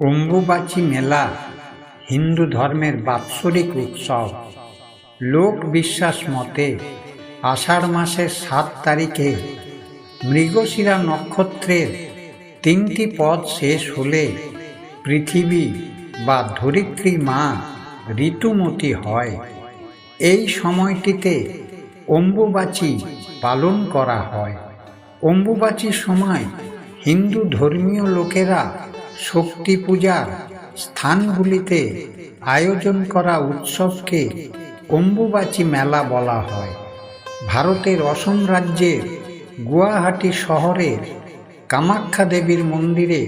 অম্বুবাচী মেলা হিন্দু ধর্মের বাৎসরিক উৎসব। লোক বিশ্বাস মতে আষাঢ় মাসের সাত তারিখে মৃগশিরা নক্ষত্রের তিনটি পদ শেষ হলে পৃথিবী বা ধরিত্রী মা ঋতুমতী হয়। এই সময়টিতে অম্বুবাচী পালন করা হয়। অম্বুবাচীর সময় হিন্দু ধর্মীয় লোকেরা শক্তি পূজার স্থানগুলিতে আয়োজন করা উৎসবকে অম্বুবাচী মেলা বলা হয়। ভারতের অসম রাজ্যের গুয়াহাটি শহরের কামাখ্যা দেবীর মন্দিরে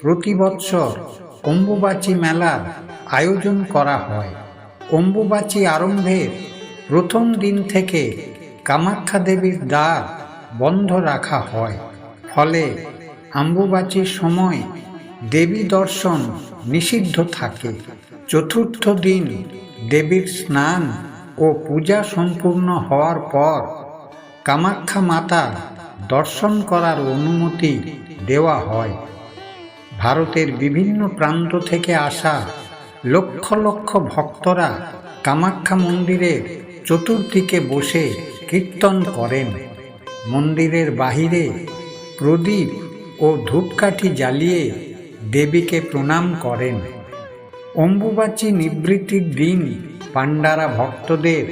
প্রতি বৎসর অম্বুবাচী মেলার আয়োজন করা হয়। অম্বুবাচী আরম্ভের প্রথম দিন থেকে কামাখ্যা দেবীর দ্বার বন্ধ রাখা হয়। ফলে আম্বুবাচীর সময় দেবী দর্শন নিষিদ্ধ থাকে। চতুর্থ দিন দেবীর স্নান ও পূজা সম্পূর্ণ হওয়ার পর কামাখ্যা মাতার দর্শন করার অনুমতি দেওয়া হয়। ভারতের বিভিন্ন প্রান্ত থেকে আসা লক্ষ লক্ষ ভক্তরা কামাখ্যা মন্দিরের চতুর্দিকে বসে কীর্তন করেন। মন্দিরের বাহিরে প্রদীপ ও ধূপকাঠি জ্বালিয়ে দেবীকে প্রণাম করেন। অম্বুবাচী নিবৃত্তির দিন পাণ্ডারা ভক্তদের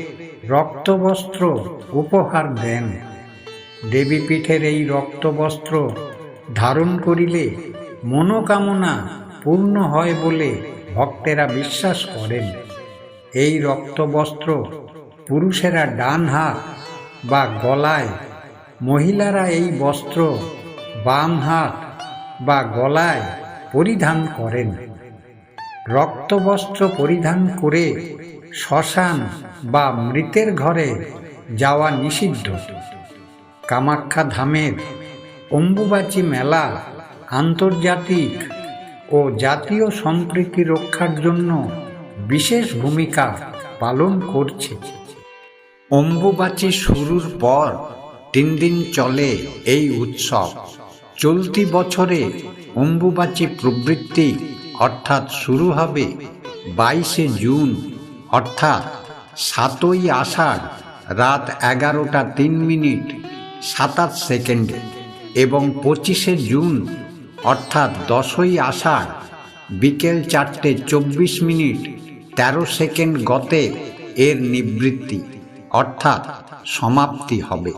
রক্তবস্ত্র উপহার দেন। দেবীপীঠের এই রক্তবস্ত্র ধারণ করিলে মনোকামনা পূর্ণ হয় বলে ভক্তেরা বিশ্বাস করেন। এই রক্তবস্ত্র পুরুষেরা ডান হাত বা গলায়, মহিলারা এই বস্ত্র বাম হাত বা গলায় পরিধান করেন। রক্তবস্ত্র পরিধান করে শ্মশান বা মৃতের ঘরে যাওয়া নিষিদ্ধ। কামাখ্যা ধামের অম্বুবাচী মেলা আন্তর্জাতিক ও জাতীয় সম্প্রীতি রক্ষার জন্য বিশেষ ভূমিকা পালন করছে। অম্বুবাচী শুরুর পর তিন দিন চলে এই উৎসব। চলতি বছরে অম্বুবাচী প্রবৃত্তি অর্থাৎ শুরু হবে বাইশে জুন, অর্থাৎ সাতই আষাঢ়, রাত এগারোটা তিন মিনিট, সাতাশ সেকেন্ডে এবং পঁচিশে জুন, অর্থাৎ দশই আষাঢ়, বিকেল চারটে চব্বিশ মিনিট, তেরো সেকেন্ড গতে এর নিবৃত্তি, অর্থাৎ সমাপ্তি হবে।